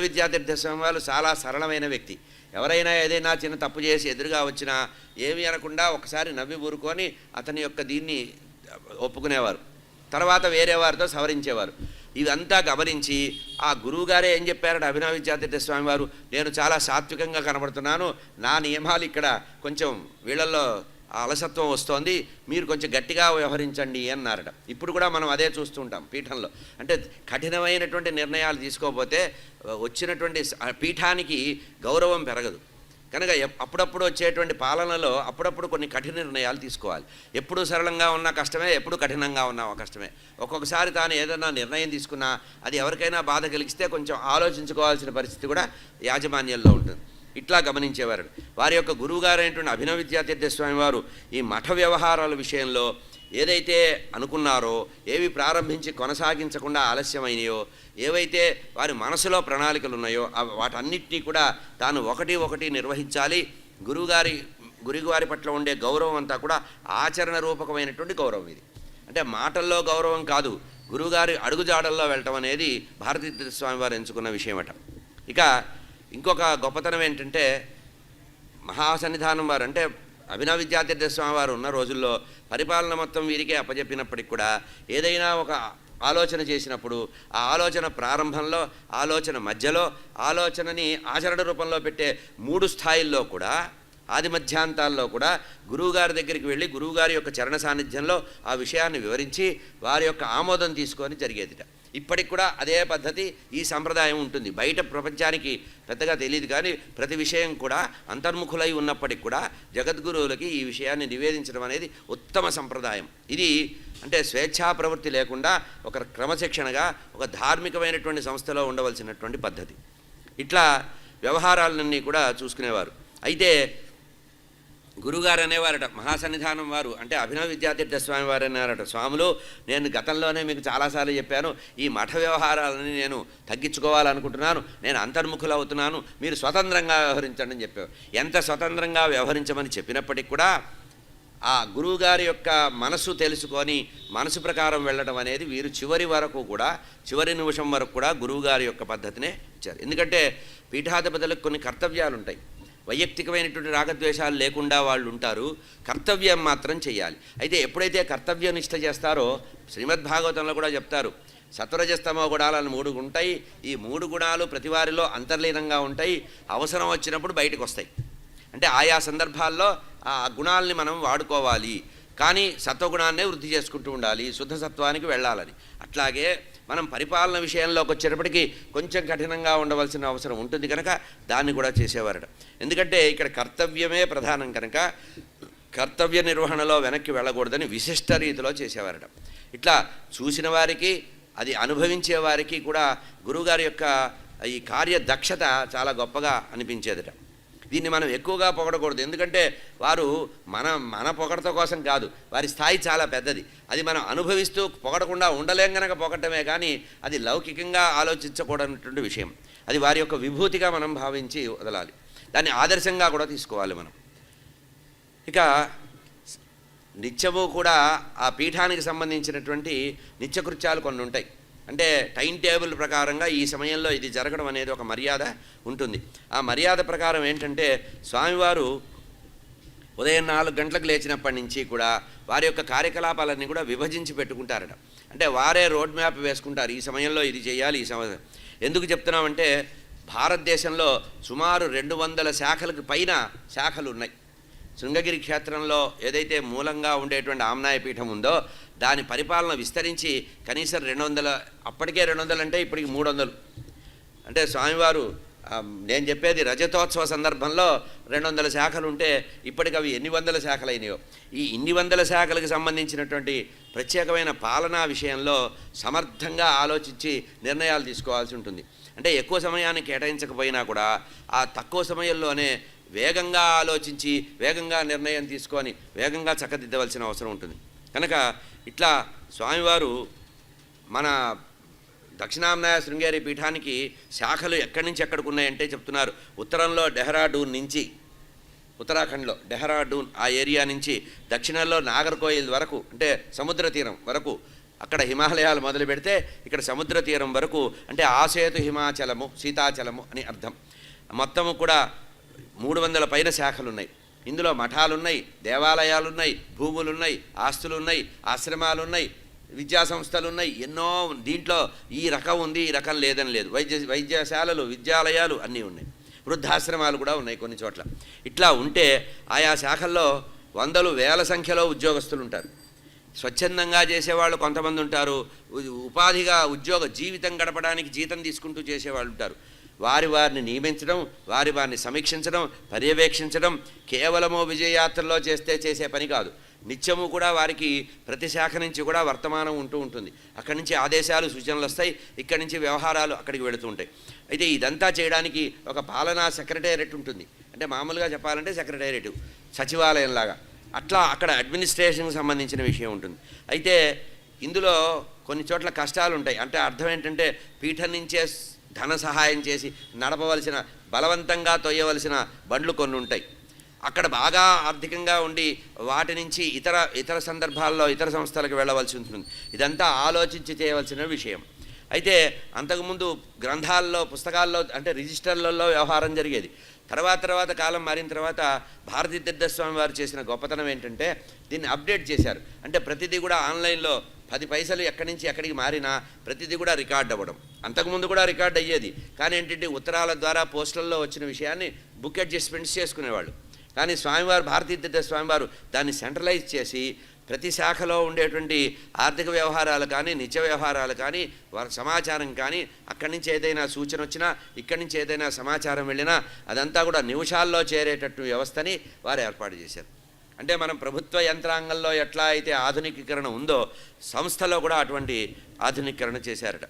విద్యార్థి విద్యాతీర్థ స్వామి వాళ్ళు చాలా సరళమైన వ్యక్తి. ఎవరైనా ఏదైనా చిన్న తప్పు చేసి ఎదురుగా వచ్చినా ఏమీ అనకుండా ఒకసారి నవ్వి ఊరుకొని అతని యొక్క దీన్ని ఒప్పుకునేవారు. తర్వాత వేరే వారితో సవరించేవారు. ఇదంతా గమనించి ఆ గురువుగారే ఏం చెప్పారంటే అభినవ విద్యాతీర్థ స్వామి వారు? నేను చాలా సాత్వికంగా కనబడుతున్నాను. నా నియమాలు ఇక్కడ కొంచెం వీళ్ళల్లో అలసత్వం వస్తోంది మీరు కొంచెం గట్టిగా వ్యవహరించండి అన్నారట. ఇప్పుడు కూడా మనం అదే చూస్తుంటాం పీఠంలో. అంటే కఠినమైనటువంటి నిర్ణయాలు తీసుకోకపోతే వచ్చినటువంటి పీఠానికి గౌరవం పెరగదు. కనుక అప్పుడప్పుడు వచ్చేటువంటి పాలనలో అప్పుడప్పుడు కొన్ని కఠిన నిర్ణయాలు తీసుకోవాలి. ఎప్పుడు సరళంగా ఉన్నా కష్టమే ఎప్పుడు కఠినంగా ఉన్నా కష్టమే. ఒక్కొక్కసారి తాను ఏదైనా నిర్ణయం తీసుకున్నా అది ఎవరికైనా బాధ కలిగిస్తే కొంచెం ఆలోచించుకోవాల్సిన పరిస్థితి కూడా యాజమాన్యంలో ఉంటుంది. ఇట్లా గమనించేవారు. వారి యొక్క గురువుగారైనటువంటి అభినవ విద్యాతీర్థ స్వామి వారు ఈ మఠ వ్యవహారాల విషయంలో ఏదైతే అనుకున్నారో ఏవి ప్రారంభించి కొనసాగించకుండా ఆలస్యమైనయో ఏవైతే వారి మనసులో ప్రణాళికలు ఉన్నాయో వాటన్నిటినీ కూడా తాను ఒకటి ఒకటి నిర్వహించాలి. గురువుగారి గురుగారి పట్ల ఉండే గౌరవం అంతా కూడా ఆచరణ రూపకమైనటువంటి గౌరవం ఇది. అంటే మాటల్లో గౌరవం కాదు గురువుగారి అడుగుజాడల్లో వెళ్ళటం అనేది భారతీయ స్వామివారు ఎంచుకున్న విషయమట. ఇక ఇంకొక గొప్పతనం ఏంటంటే మహాసన్నిధానం వారు అంటే అభినవ విద్యాతీర్థ స్వామి వారు ఉన్న రోజుల్లో పరిపాలన మొత్తం వీరికే అప్పజెప్పినప్పటికి కూడా ఏదైనా ఒక ఆలోచన చేసినప్పుడు ఆ ఆలోచన ప్రారంభంలో ఆలోచన మధ్యలో ఆలోచనని ఆచరణ రూపంలో పెట్టే మూడు స్థాయిల్లో కూడా ఆది మధ్యాంతాల్లో కూడా గురువుగారి దగ్గరికి వెళ్ళి గురువుగారి యొక్క చరణ సాన్నిధ్యంలో ఆ విషయాన్ని వివరించి వారి యొక్క ఆమోదం తీసుకొని జరిగేదిట. ఇప్పటికి కూడా అదే పద్ధతి ఈ సంప్రదాయం ఉంటుంది. బయట ప్రపంచానికి పెద్దగా తెలియదు కానీ ప్రతి విషయం కూడా అంతర్ముఖులై ఉన్నప్పటికి కూడా జగద్గురువులకి ఈ విషయాన్ని నివేదించడం అనేది ఉత్తమ సంప్రదాయం. ఇది అంటే స్వేచ్ఛా ప్రవృత్తి లేకుండా ఒక క్రమశిక్షణగా ఒక ధార్మికమైనటువంటి సంస్థలో ఉండవలసినటువంటి పద్ధతి. ఇట్లా వ్యవహారాలన్నీ కూడా చూసుకునేవారు. అయితే గురుగారు అనేవారట మహాసన్నిధానం వారు. అంటే అభినవ విద్యాతీర్థ స్వామి వారు అన్నారట స్వాములు నేను గతంలోనే మీకు చాలాసార్లు చెప్పాను ఈ మఠ వ్యవహారాలని నేను తగ్గించుకోవాలనుకుంటున్నాను నేను అంతర్ముఖులు అవుతున్నాను మీరు స్వతంత్రంగా వ్యవహరించండి అని చెప్పారు. ఎంత స్వతంత్రంగా వ్యవహరించమని చెప్పినప్పటికి కూడా ఆ గురువుగారి యొక్క మనసు తెలుసుకొని మనసు ప్రకారం వెళ్ళడం అనేది వీరు చివరి వరకు కూడా చివరి నిమిషం వరకు కూడా గురువుగారి యొక్క పద్ధతినే ఇచ్చారు. ఎందుకంటే పీఠాధిపతులకు కొన్ని కర్తవ్యాలు ఉంటాయి వైయక్తికమైనటువంటి రాగద్వేషాలు లేకుండా వాళ్ళు ఉంటారు. కర్తవ్యం మాత్రం చేయాలి అయితే ఎప్పుడైతే కర్తవ్య నిష్ట చేస్తారో శ్రీమద్భాగవతంలో కూడా చెప్తారు. సత్వరజస్తమో గుణాలను మూడు ఉంటాయి. ఈ మూడు గుణాలు ప్రతి వారిలో అంతర్లీనంగా ఉంటాయి. అవసరం వచ్చినప్పుడు బయటకు వస్తాయి. అంటే ఆయా సందర్భాల్లో ఆ గుణాలని మనం వాడుకోవాలి. కానీ సత్వగుణాన్నే వృద్ధి చేసుకుంటూ ఉండాలి. శుద్ధ సత్వానికి వెళ్ళాలని. అట్లాగే మనం పరిపాలన విషయంలోకి వచ్చేటప్పటికి కొంచెం కఠినంగా ఉండవలసిన అవసరం ఉంటుంది కనుక దాన్ని కూడా చేసేవారట. ఎందుకంటే ఇక్కడ కర్తవ్యమే ప్రధానం కనుక కర్తవ్య నిర్వహణలో వెనక్కి వెళ్ళకూడదని విశిష్ట రీతిలో చేసేవారట. ఇట్లా చూసిన వారికి అది అనుభవించే వారికి కూడా గురువుగారి యొక్క ఈ కార్యదక్షత చాలా గొప్పగా అనిపించేదట. దీన్ని మనం ఎక్కువగా పొగడకూడదు. ఎందుకంటే వారు మన మన పొగడత కోసం కాదు వారి స్థాయి చాలా పెద్దది. అది మనం అనుభవిస్తూ పొగడకుండా ఉండలేం గనక పొగడటమే కానీ అది లౌకికంగా ఆలోచించకూడనటువంటి విషయం. అది వారి యొక్క విభూతిగా మనం భావించి వదలాలి. దాన్ని ఆదర్శంగా కూడా తీసుకోవాలి మనం. ఇక నిత్యము కూడా ఆ పీఠానికి సంబంధించినటువంటి నిత్యకృత్యాలు కొన్ని ఉంటాయి అంటే టైం టేబుల్ ప్రకారంగా ఈ సమయంలో ఇది జరగడం అనేది ఒక మర్యాద ఉంటుంది. ఆ మర్యాద ప్రకారం ఏంటంటే స్వామివారు ఉదయం నాలుగు గంటలకు లేచినప్పటి నుంచి కూడా వారి యొక్క కార్యకలాపాలన్నీ కూడా విభజించి పెట్టుకుంటారట. అంటే వారే రోడ్ మ్యాప్ వేసుకుంటారు. ఈ సమయంలో ఇది చేయాలి ఈ సమయం ఎందుకు చెప్తున్నామంటే భారతదేశంలో సుమారు రెండు వందల శాఖలకు పైన శాఖలు ఉన్నాయి. శృంగగిరి క్షేత్రంలో ఏదైతే మూలంగా ఉండేటువంటి ఆమ్నాయ పీఠం ఉందో దాని పరిపాలన విస్తరించి కనీసం రెండు వందల అప్పటికే రెండు వందలు అంటే ఇప్పటికి మూడు వందలు అంటే స్వామివారు నేను చెప్పేది రజతోత్సవ సందర్భంలో రెండు వందల శాఖలు ఉంటే ఇప్పటికి అవి ఎన్ని వందల శాఖలైనయో. ఈ ఇన్ని వందల శాఖలకు సంబంధించినటువంటి ప్రత్యేకమైన పాలనా విషయంలో సమర్థంగా ఆలోచించి నిర్ణయాలు తీసుకోవాల్సి ఉంటుంది. అంటే ఎక్కువ సమయాన్ని కేటాయించకపోయినా కూడా ఆ తక్కువ సమయంలోనే వేగంగా ఆలోచించి వేగంగా నిర్ణయం తీసుకొని వేగంగా చక్కదిద్దవలసిన అవసరం ఉంటుంది. కనుక ఇట్లా స్వామివారు మన దక్షిణాంనాయ శృంగేరి పీఠానికి శాఖలు ఎక్కడి నుంచి ఎక్కడికి ఉన్నాయంటే చెప్తున్నారు. ఉత్తరంలో డెహ్రాడూన్ నుంచి ఉత్తరాఖండ్లో డెహ్రాడూన్ ఆ ఏరియా నుంచి దక్షిణంలో నాగర్కోయిల్ వరకు అంటే సముద్ర తీరం వరకు అక్కడ హిమాలయాలు మొదలు పెడితే ఇక్కడ సముద్ర తీరం వరకు అంటే ఆసేతు హిమాచలము సీతాచలము అని అర్థం. మొత్తము కూడా మూడు వందల పైన శాఖలు ఉన్నాయి ఇందులో మఠాలున్నాయి దేవాలయాలున్నాయి భూములున్నాయి ఆస్తులున్నాయి ఆశ్రమాలున్నాయి విద్యా ఎన్నో దీంట్లో ఈ రకం ఉంది ఈ రకం లేదని లేదు. వైద్య వైద్యశాలలు విద్యాలయాలు అన్నీ ఉన్నాయి. వృద్ధాశ్రమాలు కూడా ఉన్నాయి కొన్ని చోట్ల. ఇట్లా ఉంటే ఆయా శాఖల్లో వందలు వేల సంఖ్యలో ఉద్యోగస్తులు ఉంటారు. స్వచ్ఛందంగా చేసేవాళ్ళు కొంతమంది ఉంటారు. ఉపాధిగా ఉద్యోగ జీవితం గడపడానికి జీతం తీసుకుంటూ చేసేవాళ్ళు ఉంటారు. వారి వారిని నియమించడం వారి వారిని సమీక్షించడం పర్యవేక్షించడం కేవలము విజయయాత్రలో చేస్తే చేసే పని కాదు. నిత్యము కూడా వారికి ప్రతి శాఖ నుంచి కూడా వర్తమానం ఉంటూ ఉంటుంది. అక్కడి నుంచి ఆదేశాలు సూచనలు వస్తాయి. ఇక్కడి నుంచి వ్యవహారాలు అక్కడికి వెళుతూ ఉంటాయి. అయితే ఇదంతా చేయడానికి ఒక పాలనా సెక్రటేరియట్ ఉంటుంది. అంటే మామూలుగా చెప్పాలంటే సెక్రటేరియట్ సచివాలయం లాగా అట్లా అక్కడ అడ్మినిస్ట్రేషన్కి సంబంధించిన విషయం ఉంటుంది. అయితే ఇందులో కొన్ని చోట్ల కష్టాలు ఉంటాయి అంటే అర్థం ఏంటంటే పీఠం నుంచే ధన సహాయం చేసి నడపవలసిన బలవంతంగా తొయ్యవలసిన బండ్లు కొన్ని ఉంటాయి అక్కడ బాగా ఆర్థికంగా ఉండి వాటి నుంచి ఇతర ఇతర సందర్భాల్లో ఇతర సంస్థలకు వెళ్ళవలసి ఉంటుంది. ఇదంతా ఆలోచించి చేయవలసిన విషయం. అయితే అంతకుముందు గ్రంథాల్లో పుస్తకాల్లో అంటే రిజిస్టర్లలో వ్యవహారం జరిగేది. తర్వాత తర్వాత కాలం మారిన తర్వాత భారతీ తీర్థస్వామి వారు చేసిన గొప్పతనం ఏంటంటే దీన్ని అప్డేట్ చేశారు. అంటే ప్రతిదీ కూడా ఆన్లైన్లో పది పైసలు ఎక్కడి నుంచి ఎక్కడికి మారినా ప్రతిదీ కూడా రికార్డ్ అవ్వడం. అంతకుముందు కూడా రికార్డ్ అయ్యేది. కానీ ఏంటంటే ఉత్తరాల ద్వారా పోస్టల్లో వచ్చిన విషయాన్ని బుక్ అడ్జస్ట్మెంట్స్ చేసుకునేవాళ్ళు. కానీ స్వామివారు భారతీ స్వామివారు దాన్ని సెంట్రలైజ్ చేసి ప్రతి శాఖలో ఉండేటువంటి ఆర్థిక వ్యవహారాలు కానీ నిత్య వ్యవహారాలు కానీ వారి సమాచారం కానీ అక్కడి నుంచి ఏదైనా సూచన వచ్చినా ఇక్కడి నుంచి ఏదైనా సమాచారం వెళ్ళినా అదంతా కూడా నిమిషాల్లో చేరేటట్టు వ్యవస్థని వారు ఏర్పాటు చేశారు. అంటే మనం ప్రభుత్వ యంత్రాంగంలో ఎట్లా అయితే ఆధునికీకరణ ఉందో సంస్థలో కూడా అటువంటి ఆధునికీకరణ చేశారట.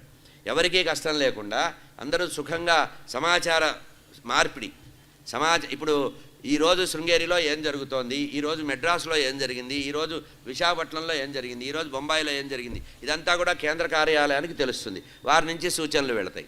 ఎవరికీ కష్టం లేకుండా అందరూ సుఖంగా సమాచార మార్పిడి సమాజ ఇప్పుడు ఈరోజు శృంగేరిలో ఏం జరుగుతోంది ఈరోజు మెడ్రాస్లో ఏం జరిగింది ఈరోజు విశాఖపట్నంలో ఏం జరిగింది ఈరోజు బొంబాయిలో ఏం జరిగింది ఇదంతా కూడా కేంద్ర కార్యాలయానికి తెలుస్తుంది. వారి నుంచి సూచనలు వెళతాయి.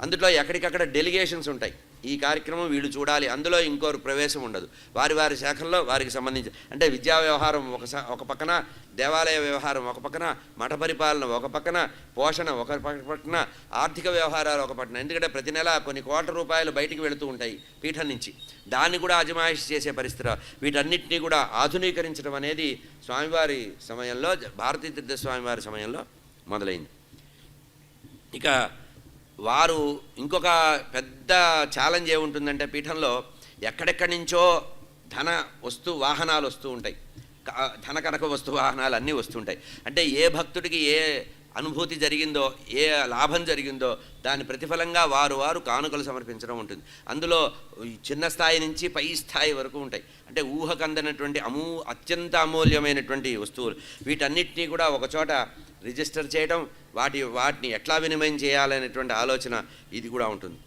అందులో ఎక్కడికక్కడ డెలిగేషన్స్ ఉంటాయి. ఈ కార్యక్రమం వీళ్ళు చూడాలి. అందులో ఇంకోరు ప్రవేశం ఉండదు. వారి వారి శాఖల్లో వారికి సంబంధించి అంటే విద్యా వ్యవహారం ఒక ఒక పక్కన దేవాలయ వ్యవహారం ఒక పక్కన మఠ పరిపాలన ఒక పక్కన పోషణ ఒక పక్కన ఆర్థిక వ్యవహారాలు ఒక పక్కన. ఎందుకంటే ప్రతి నెల కొన్ని కోట్ల రూపాయలు బయటికి వెళుతూ ఉంటాయి పీఠం నుంచి. దాన్ని కూడా అజమాయిషి చేసే పరిస్థితి వీటన్నిటినీ కూడా ఆధునీకరించడం అనేది స్వామివారి సమయంలో భారతీ తీర్థ స్వామివారి సమయంలో మొదలైంది. ఇక వారు ఇంకొక పెద్ద ఛాలెంజ్ ఏముంటుందంటే పీఠంలో ఎక్కడెక్కడి నుంచో ధన వస్తు వాహనాలు వస్తూ ఉంటాయి. క- ధన వస్తు వాహనాలు అన్నీ వస్తుంటాయి అంటే ఏ భక్తుడికి ఏ అనుభూతి జరిగిందో ఏ లాభం జరిగిందో దాని ప్రతిఫలంగా వారు వారు కానుకలు సమర్పించడం ఉంటుంది. అందులో చిన్న స్థాయి నుంచి పై స్థాయి వరకు ఉంటాయి. అంటే ఊహకందనటువంటి అమూ అత్యంత అమూల్యమైనటువంటి వస్తువులు. వీటన్నిటినీ కూడా ఒకచోట రిజిస్టర్ చేయడం వాటి వాటిని ఎట్లా వినిమయం చేయాలనేటువంటి ఆలోచన ఇది కూడా ఉంటుంది.